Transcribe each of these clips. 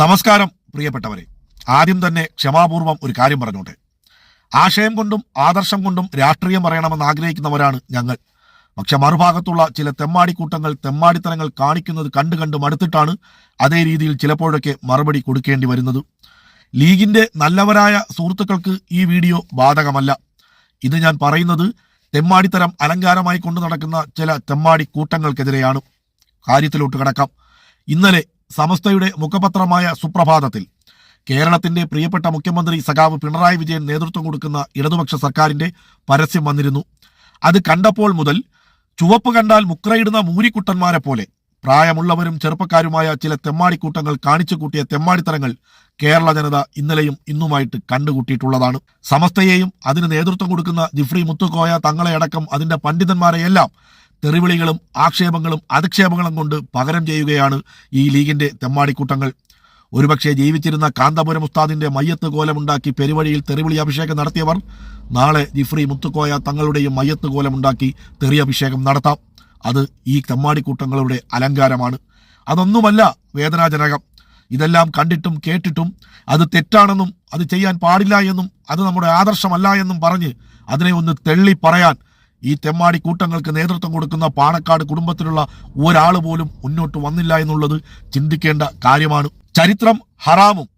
നമസ്കാരം പ്രിയപ്പെട്ടവരെ. ആദ്യം തന്നെ ക്ഷമാപൂർവം ഒരു കാര്യം പറഞ്ഞോട്ടെ. ആശയം കൊണ്ടും ആദർശം കൊണ്ടും രാഷ്ട്രീയം പറയണമെന്ന് ആഗ്രഹിക്കുന്നവരാണ് ഞങ്ങൾ. പക്ഷെ മറുഭാഗത്തുള്ള ചില തെമ്മാടിക്കൂട്ടങ്ങൾ തെമ്മാടിത്തരങ്ങൾ കാണിക്കുന്നത് കണ്ടു കണ്ട് മടുത്തിട്ടാണ് അതേ രീതിയിൽ ചിലപ്പോഴൊക്കെ മറുപടി കൊടുക്കേണ്ടി വരുന്നത്. ലീഗിന്റെ നല്ലവരായ സുഹൃത്തുക്കൾക്ക് ഈ വീഡിയോ ബാധകമല്ല. ഇത് ഞാൻ പറയുന്നത് തെമ്മാടിത്തരം അലങ്കാരമായി കൊണ്ടു നടക്കുന്ന ചില തെമ്മാടി കൂട്ടങ്ങൾക്കെതിരെയാണ് കാര്യത്തിലോട്ട് കടക്കാം. ഇന്നലെ സമസ്തയുടെ മുഖപത്രമായ സുപ്രഭാതത്തിൽ കേരളത്തിന്റെ പ്രിയപ്പെട്ട മുഖ്യമന്ത്രി സഖാവ് പിണറായി വിജയൻ നേതൃത്വം കൊടുക്കുന്ന ഇടതുപക്ഷ സർക്കാരിന്റെ പരസ്യം വന്നിരുന്നു. അത് കണ്ടപ്പോൾ മുതൽ ചുവപ്പ് കണ്ടാൽ മുക്രയിടുന്ന മൂരിക്കുട്ടന്മാരെ പോലെ പ്രായമുള്ളവരും ചെറുപ്പക്കാരുമായ ചില തെമ്മാടിക്കൂട്ടങ്ങൾ കാണിച്ചു കൂട്ടിയ തെമ്മാടിത്തരങ്ങൾ കേരള ജനത ഇന്നലെയും ഇന്നുമായിട്ട് കണ്ടുകൂട്ടിയിട്ടുള്ളതാണ്. സമസ്തയെയും അതിന് നേതൃത്വം കൊടുക്കുന്ന ജിഫ്രി മുത്തുക്കോയ തങ്ങളെ അടക്കം അതിന്റെ പണ്ഡിതന്മാരെയെല്ലാം തെറിവിളികളും ആക്ഷേപങ്ങളും അധിക്ഷേപങ്ങളും കൊണ്ട് പകരം ചെയ്യുകയാണ് ഈ ലീഗിന്റെ തെമ്മാടിക്കൂട്ടങ്ങൾ. ഒരുപക്ഷെ ജീവിച്ചിരുന്ന കാന്തപുരം ഉസ്താദിന്റെ മയ്യത്ത് കോലമുണ്ടാക്കി പെരുവഴിയിൽ തെറിവിളി അഭിഷേകം നടത്തിയവർ നാളെ ജിഫ്രി മുത്തുക്കോയ തങ്ങളുടെയും മയ്യത്ത് കോലമുണ്ടാക്കി തെറി അഭിഷേകം നടത്താം. അത് ഈ തെമ്മാടിക്കൂട്ടങ്ങളുടെ അലങ്കാരമാണ്. അതൊന്നുമല്ല വേദനാജനകം. ഇതെല്ലാം കണ്ടിട്ടും കേട്ടിട്ടും അത് തെറ്റാണെന്നും അത് ചെയ്യാൻ പാടില്ല എന്നും അത് നമ്മുടെ ആദർശമല്ല എന്നും പറഞ്ഞ് അതിനെ ഒന്ന് തെള്ളി പറയാൻ ഈ തെമ്മാടി കൂട്ടങ്ങൾക്ക് നേതൃത്വം കൊടുക്കുന്ന പാണക്കാട് കുടുംബത്തിലുള്ള ഒരാൾ പോലും മുന്നോട്ട് വന്നില്ല എന്നുള്ളത് ചിന്തിക്കേണ്ട കാര്യമാണ്. ചരിത്രം ഹറാമും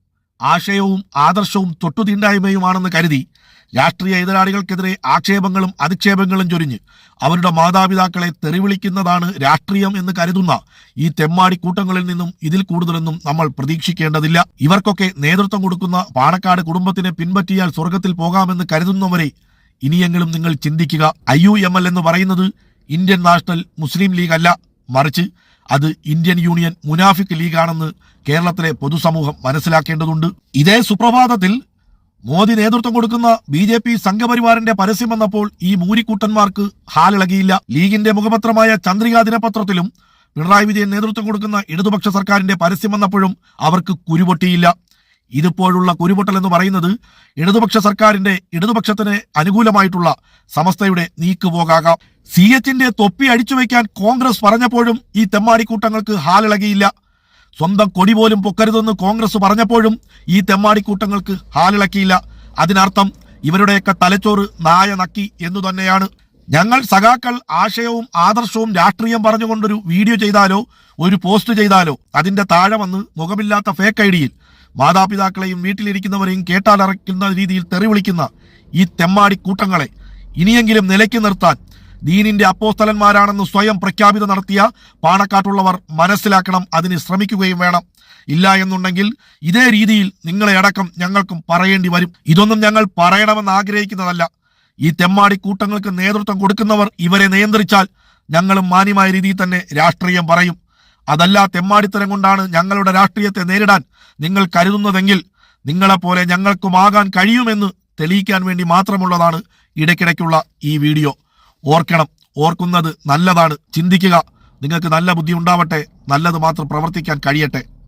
ആശയവും ആദർശവും തൊട്ടുതീണ്ടായ്മയുമാണെന്ന് കരുതി രാഷ്ട്രീയ എതിരാളികൾക്കെതിരെ ആക്ഷേപങ്ങളും അധിക്ഷേപങ്ങളും ചൊരിഞ്ഞ് അവരുടെ മാതാപിതാക്കളെ തെറിവിളിക്കുന്നതാണ് രാഷ്ട്രീയം എന്ന് കരുതുന്ന ഈ തെമ്മാടി കൂട്ടങ്ങളിൽ നിന്നും ഇതിൽ കൂടുതലൊന്നും നമ്മൾ പ്രതീക്ഷിക്കേണ്ടതില്ല. ഇവർക്കൊക്കെ നേതൃത്വം കൊടുക്കുന്ന പാണക്കാട് കുടുംബത്തിനെ പിൻപറ്റിയാൽ സ്വർഗത്തിൽ പോകാമെന്ന് കരുതുന്നവരെ ഇനിയെങ്കിലും നിങ്ങൾ ചിന്തിക്കുക ഐ യു എം എൽ എന്ന് പറയുന്നത് ഇന്ത്യൻ നാഷണൽ മുസ്ലിം ലീഗ് അല്ല. മറിച്ച് അത് ഇന്ത്യൻ യൂണിയൻ മുനാഫിക് ലീഗാണെന്ന് കേരളത്തിലെ പൊതുസമൂഹം മനസ്സിലാക്കേണ്ടതുണ്ട്. ഇതേ സുപ്രഭാതത്തിൽ മോദി നേതൃത്വം കൊടുക്കുന്ന ബി ജെ പി സംഘപരിവാറിന്റെ പരസ്യം വന്നപ്പോൾ ഈ മൂരിക്കൂട്ടന്മാർക്ക് ഹാലിളകിയില്ല. ലീഗിന്റെ മുഖപത്രമായ ചന്ദ്രികാ ദിനപത്രത്തിലും പിണറായി വിജയൻ നേതൃത്വം കൊടുക്കുന്ന ഇടതുപക്ഷ സർക്കാരിന്റെ പരസ്യം വന്നപ്പോഴും അവർക്ക് കുരുപൊട്ടിയില്ല. ഇതിപ്പോഴുള്ള കുരുപൊട്ടൽ എന്ന് പറയുന്നത് ഇടതുപക്ഷ സർക്കാരിന്റെ ഇടതുപക്ഷത്തിന് അനുകൂലമായിട്ടുള്ള സമസ്തയുടെ നീക്കുപോകാകാം. സി എച്ചിന്റെ തൊപ്പി അടിച്ചു വയ്ക്കാൻ കോൺഗ്രസ് പറഞ്ഞപ്പോഴും ഈ തെമ്മാടിക്കൂട്ടങ്ങൾക്ക് ഹാലിളകിയില്ല. സ്വന്തം കൊടി പോലും പൊക്കരുതെന്ന് കോൺഗ്രസ് പറഞ്ഞപ്പോഴും ഈ തെമ്മാടിക്കൂട്ടങ്ങൾക്ക് ഹാലിളക്കിയില്ല. അതിനർത്ഥം ഇവരുടെയൊക്കെ തലച്ചോറ് നായ നക്കി എന്നു തന്നെയാണ്. ഞങ്ങൾ സഖാക്കൾ ആശയവും ആദർശവും രാഷ്ട്രീയം പറഞ്ഞുകൊണ്ടൊരു വീഡിയോ ചെയ്താലോ ഒരു പോസ്റ്റ് ചെയ്താലോ അതിന്റെ താഴെ വന്ന് മുഖമില്ലാത്ത ഫേക്ക് ഐഡിയിൽ മാതാപിതാക്കളെയും വീട്ടിലിരിക്കുന്നവരെയും കേട്ടാലറയ്ക്കുന്ന രീതിയിൽ തെറി വിളിക്കുന്ന ഈ തെമ്മാടി കൂട്ടങ്ങളെ ഇനിയെങ്കിലും നിലയ്ക്ക് നിർത്താൻ ദീനിന്റെ അപ്പോസ്തലന്മാരാണെന്ന് സ്വയം പ്രഖ്യാപിത നടത്തിയ പാണക്കാട്ടുള്ളവർ മനസ്സിലാക്കണം അതിന് ശ്രമിക്കുകയും വേണം. ഇല്ല എന്നുണ്ടെങ്കിൽ ഇതേ രീതിയിൽ നിങ്ങളെ അടക്കം ഞങ്ങൾക്കും പറയേണ്ടി വരും. ഇതൊന്നും ഞങ്ങൾ പറയണമെന്ന് ആഗ്രഹിക്കുന്നതല്ല. ഈ തെമ്മാടി കൂട്ടങ്ങൾക്ക് നേതൃത്വം കൊടുക്കുന്നവർ ഇവരെ നിയന്ത്രിച്ചാൽ ഞങ്ങളും മാന്യമായ രീതിയിൽ തന്നെ രാഷ്ട്രീയം പറയും. അതല്ല തെമ്മാടിത്തരം കൊണ്ടാണ് ഞങ്ങളുടെ രാഷ്ട്രീയത്തെ നേരിടാൻ നിങ്ങൾ കരുതുന്നതെങ്കിൽ നിങ്ങളെപ്പോലെ ഞങ്ങൾക്കുമാകാൻ കഴിയുമെന്ന് തെളിയിക്കാൻ വേണ്ടി മാത്രമുള്ളതാണ് ഇടയ്ക്കിടയ്ക്കുള്ള ഈ വീഡിയോ. ഓർക്കണം ഓർക്കുന്നത് നല്ലതാണ്. ചിന്തിക്കുക. നിങ്ങൾക്ക് നല്ല ബുദ്ധി ഉണ്ടാവട്ടെ. നല്ലത് മാത്രം പ്രവർത്തിക്കാൻ കഴിയട്ടെ.